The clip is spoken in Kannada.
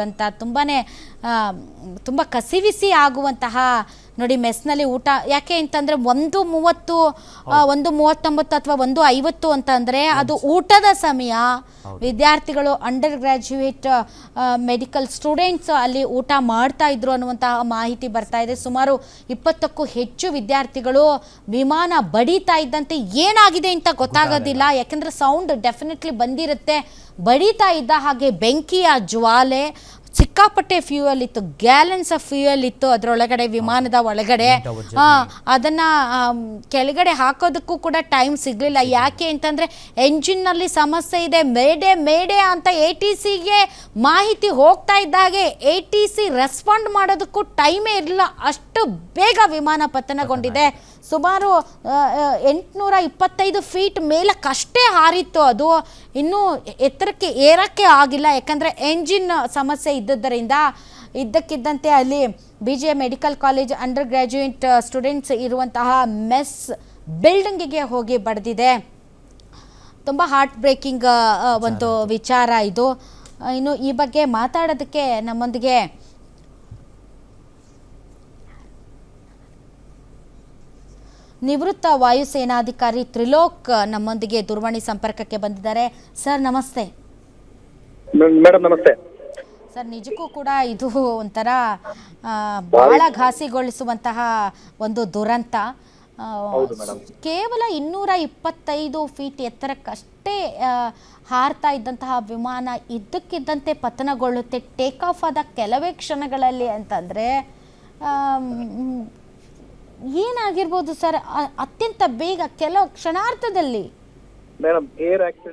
ಅಂತ ತುಂಬಾ ತುಂಬ ಕಸಿವಿಸಿ ಆಗುವಂತಹ ನೋಡಿ ಮೆಸ್ನಲ್ಲಿ ಊಟ ಯಾಕೆ ಅಂತಂದ್ರೆ ಒಂದು ಮೂವತ್ತು ಒಂದು ಮೂವತ್ತೊಂಬತ್ತು ಅಥವಾ ಒಂದು ಐವತ್ತು ಅಂತ ಅಂದ್ರೆ ಅದು ಊಟದ ಸಮಯ. ವಿದ್ಯಾರ್ಥಿಗಳು ಅಂಡರ್ ಗ್ರಾಜ್ಯುಯೇಟ್ ಮೆಡಿಕಲ್ ಸ್ಟೂಡೆಂಟ್ಸ್ ಅಲ್ಲಿ ಊಟ ಮಾಡ್ತಾ ಇದ್ರು ಅನ್ನುವಂತಹ ಮಾಹಿತಿ ಬರ್ತಾ ಇದೆ. ಸುಮಾರು ಇಪ್ಪತ್ತಕ್ಕೂ ಹೆಚ್ಚು ವಿದ್ಯಾರ್ಥಿಗಳು ವಿಮಾನ ಬಡಿತಾ ಇದ್ದಂತೆ ಏನಾಗಿದೆ ಅಂತ ಗೊತ್ತಾಗೋದಿಲ್ಲ. ಯಾಕೆಂದ್ರೆ ಸೌಂಡ್ ಡೆಫಿನೆಟ್ಲಿ ಬಂದಿರುತ್ತೆ. ಬಡಿತಾ ಇದ್ದ ಹಾಗೆ ಬೆಂಕಿಯ ಜ್ವಾಲೆ ಸಿಕ್ಕಾಪಟ್ಟೆ ಫ್ಯೂಯಲ್ ಇತ್ತು ಗ್ಯಾಲನ್ಸ್ ಆಫ್ ಫ್ಯೂಯಲ್ ಇತ್ತು ಅದರೊಳಗಡೆ ವಿಮಾನದ ಒಳಗಡೆ. ಅದನ್ನ ಕೆಳಗಡೆ ಹಾಕೋದಕ್ಕೂ ಕೂಡ ಟೈಮ್ ಸಿಗ್ಲಿಲ್ಲ. ಯಾಕೆ ಅಂತಂದ್ರೆ ಎಂಜಿನ್ನಲ್ಲಿ ಸಮಸ್ಯೆ ಇದೆ ಮೇಡೆ ಮೇಡೆ ಅಂತ ಎ ಟಿ ಸಿಗೆ ಮಾಹಿತಿ ಹೋಗ್ತಾ ಇದ್ದಾಗೆ ಎ ಟಿ ಸಿ ರೆಸ್ಪಾಂಡ್ ಮಾಡೋದಕ್ಕೂ ಟೈಮೇ ಇರಲಿಲ್ಲ. ಅಷ್ಟು ಬೇಗ ವಿಮಾನ ಪತನಗೊಂಡಿದೆ. ಸುಮಾರು ಎಂಟುನೂರ ಇಪ್ಪತ್ತೈದು ಫೀಟ್ ಮೇಲಕ್ಕಷ್ಟೇ ಹಾರಿತ್ತು ಅದು. ಇನ್ನೂ ಎತ್ತರಕ್ಕೆ ಏರಕ್ಕೆ ಆಗಿಲ್ಲ. ಯಾಕಂದರೆ ಎಂಜಿನ್ ಸಮಸ್ಯೆ ಇದ್ದದ್ದರಿಂದ ಇದ್ದಕ್ಕಿದ್ದಂತೆ ಅಲ್ಲಿ B J medical college undergraduate students ಇರುವಂತಹ ಮೆಸ್ ಬಿಲ್ಡಿಂಗಿಗೆ ಹೋಗಿ ಬಡ್ದಿದೆ. ತುಂಬ ಹಾರ್ಟ್ ಬ್ರೇಕಿಂಗ್ ಒಂದು ವಿಚಾರ ಇದು. ಇನ್ನು ಈ ಬಗ್ಗೆ ಮಾತಾಡೋದಕ್ಕೆ ನಮ್ಮೊಂದಿಗೆ ನಿವೃತ್ತ ವಾಯುಸೇನಾಧಿಕಾರಿ ತ್ರಿಲೋಕ್ ನಮ್ಮೊಂದಿಗೆ ದೂರವಾಣಿ ಸಂಪರ್ಕಕ್ಕೆ ಬಂದಿದ್ದಾರೆ. ಸರ್ ನಮಸ್ತೆ. ಮೇಡಮ್ ನಮಸ್ತೆ. ಸರ್ ನಿಜಕ್ಕೂ ಕೂಡ ಇದು ಒಂಥರ ಬಹಳ ಘಾಸಿಗೊಳಿಸುವಂತಹ ಒಂದು ದುರಂತ. ಕೇವಲ ಇನ್ನೂರ ಇಪ್ಪತ್ತೈದು ಫೀಟ್ ಎತ್ತರಕ್ಕಷ್ಟೇ ಹಾರ್ತಾ ಇದ್ದಂತಹ ವಿಮಾನ ಇದ್ದಕ್ಕಿದ್ದಂತೆ ಪತನಗೊಳ್ಳುತ್ತೆ. ಟೇಕ್ ಆಫ್ ಆದ ಕೆಲವೇ ಕ್ಷಣಗಳಲ್ಲಿ ಅಂತಂದರೆ ಏನಾಗಿರ್ಬೋದು ಸರ್ ಅತ್ಯಂತ ಬೇಗ ಕೆಲವು ಕ್ಷಣಾರ್ಥದಲ್ಲಿ ಮೇಡಮ್ ಏರ್ ಆಕ್ಸಿಡೆಂಟ್